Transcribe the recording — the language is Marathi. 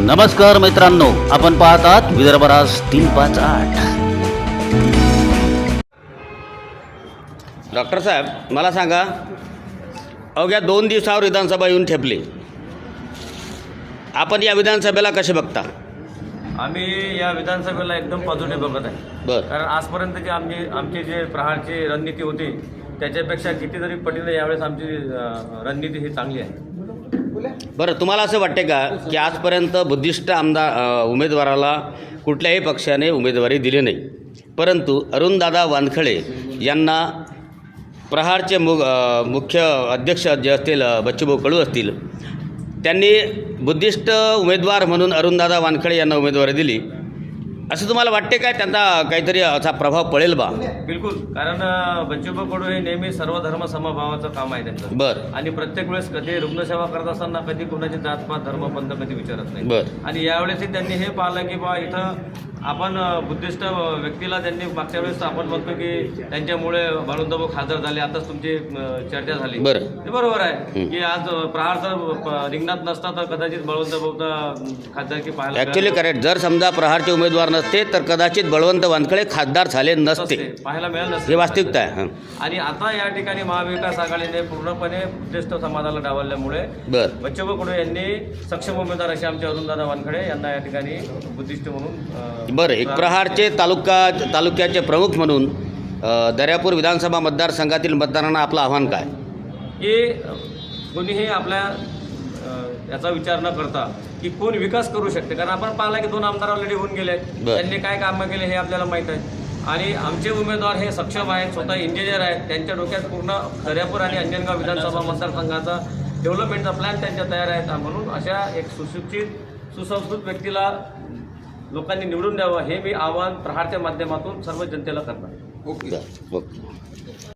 नमस्कार मित्रांनो आपण पाहतात विदर्भराज तीन पाच आठ. डॉक्टर साहेब मला सांगा अवघ्या दोन दिवसावर विधानसभा येऊन ठेपली. आपण या विधानसभेला कसे बघता? आम्ही या विधानसभेला एकदम पॉझिटिव्ह बघत आहे. बरं. कारण आजपर्यंतची आमची आमची जे प्रहारची रणनीती होती त्याच्यापेक्षा कितीतरी पटीने यावेळेस आमची अं, रणनीती ही चांगली आहे. बरं तुम्हाला असं वाटते का की आजपर्यंत बुद्धिस्ट आमदार उमेदवाराला कुठल्याही पक्षाने उमेदवारी दिली नाही? परंतु अरुणदादा वानखळे यांना प्रहारचे मु मुख्य अध्यक्ष जे असतील बच्चूभाऊ कडू असतील त्यांनी बुद्धिस्ट उमेदवार म्हणून अरुणदादा वानखळे यांना उमेदवारी दिली. असं तुम्हाला वाटते काय त्यांना काहीतरी असा प्रभाव पडेल बा? बिलकुल कारण अं, बच्चूभाऊ कडू हे नेहमी सर्व धर्म समभावाचं काम आहे त्यांचं. बरं. आणि प्रत्येक वेळेस कधी रुग्णसेवा करत असताना कधी कोणाची जातपात धर्मपंथ कधी विचारत नाही. बरं. आणि यावेळेसही त्यांनी हे पाहिलं की बा इथं आपण बुद्धिस्ट व्यक्तीला त्यांनी मागच्या वेळेस आपण बघतो की त्यांच्यामुळे बाळुंदभाऊ खासदार झाले. आताच तुमची चर्चा झाली. ते बरोबर आहे. की आज अ, प्रहारचं प- रिंगणात नसता तर कदाचित बाळुंदभाऊचा खासदारकी पाहायला ॲक्च्युली करेक्ट जर समजा प्रहारचे उमेदवार नसते तर कदाचित बळवंत वानखळे खासदार झाले नसते. पाहायला मिळालं नसते. हे वास्तविकता आहे. आणि आता या ठिकाणी महाविकास आघाडीने पूर्णपणे बुद्धिस्ट समाजाला डावलल्यामुळे बच्चूभाऊ कडू यांनी सक्षम उमेदवार असे आमचे अरुणदादा वानखडे यांना या ठिकाणी बुद्धिस्ट म्हणून बरं एक प्रहारचे तालुका तालुक्याचे प्रमुख म्हणून दर्यापूर विधानसभा मतदारसंघातील मतदारांना आपलं आव्हान काय? की कोणीही आपल्या याचा विचार न करता की कोण विकास करू शकते? कारण आपण पाहिला की दोन आमदार ऑलरेडी होऊन गेले. त्यांनी काय कामं केले हे आपल्याला माहीत आहे. आणि आमचे उमेदवार हे सक्षम आहेत स्वतः इंजिनियर आहेत. त्यांच्या डोक्यात पूर्ण दर्यापूर आणि अंजनगाव विधानसभा मतदारसंघाचा डेव्हलपमेंटचा प्लॅन त्यांच्या तयार आहे म्हणून अशा एक सुशिक्षित सुसंस्कृत व्यक्तीला लोकांनी निवडून द्यावं हे मी आवाहन प्रहारच्या माध्यमातून सर्व जनतेला करणार ओके.